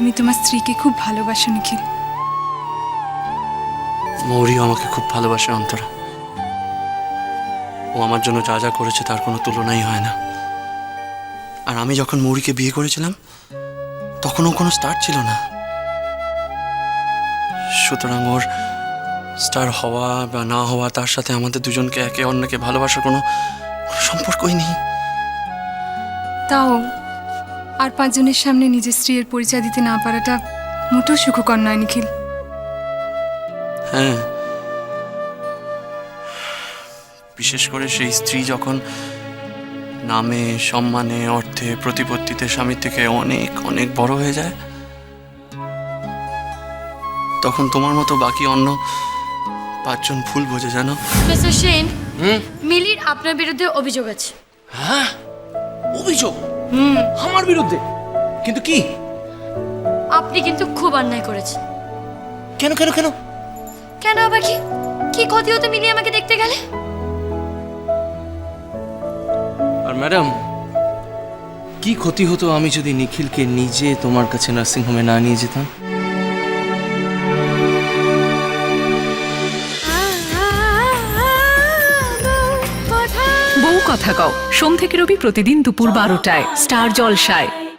তুমি তোমার স্ত্রীকে খুব ভালোবাসো নিখিল। মৌরিও আমাকে খুব ভালোবাসে অন্তরা। ও আমার জন্য যা যা করেছে তার কোনো তুলনাই হয় না। আর আমি যখন মৌরিকে বিয়ে করেছিলাম তখন ও কোনো স্টার ছিল না। সুতরাং ওর স্টার হওয়া বা না হওয়া তার সাথে আমাদের দুজনকে একে অন্যকে ভালোবাসার কোনো সম্পর্কই নেই। তাও আর পাঁচজনের সামনে নিজের স্ত্রীর পরিচয় দিতে না পারাটা মোটেও সুখকর নয় নিখিল। হ্যাঁ। বিশেষ করে সেই স্ত্রী যখন নামে সম্মানে অর্থে প্রতিপত্তিতে স্বামীর থেকে অনেক অনেক বড় হয়ে যায় তখন তোমার মতো বাকি অন্য পাঁচজন ভুল বোঝে জানো? মিস্টার সেন মিলির আপনার বিরুদ্ধে অভিযোগ আছে। হ্যাঁ? অভিযোগ? আমার বিরুদ্ধে? কিন্তু কি? আপনি কিন্তু খুব অন্যায় করেছেন। কেন কেন কেন? কেন আবার কি? কি ক্ষতি হতে মিলি আমাকে দেখতে গেলে? আর ম্যাডাম কি ক্ষতি হতো আমি যদি নিখিলকে নিজে তোমার কাছে নার্সিংহোমে না নিয়ে যেতাম? বউ কথা কও সোম থেকে রবি প্রতিদিন দুপুর বারোটায়। স্টার জলসায়।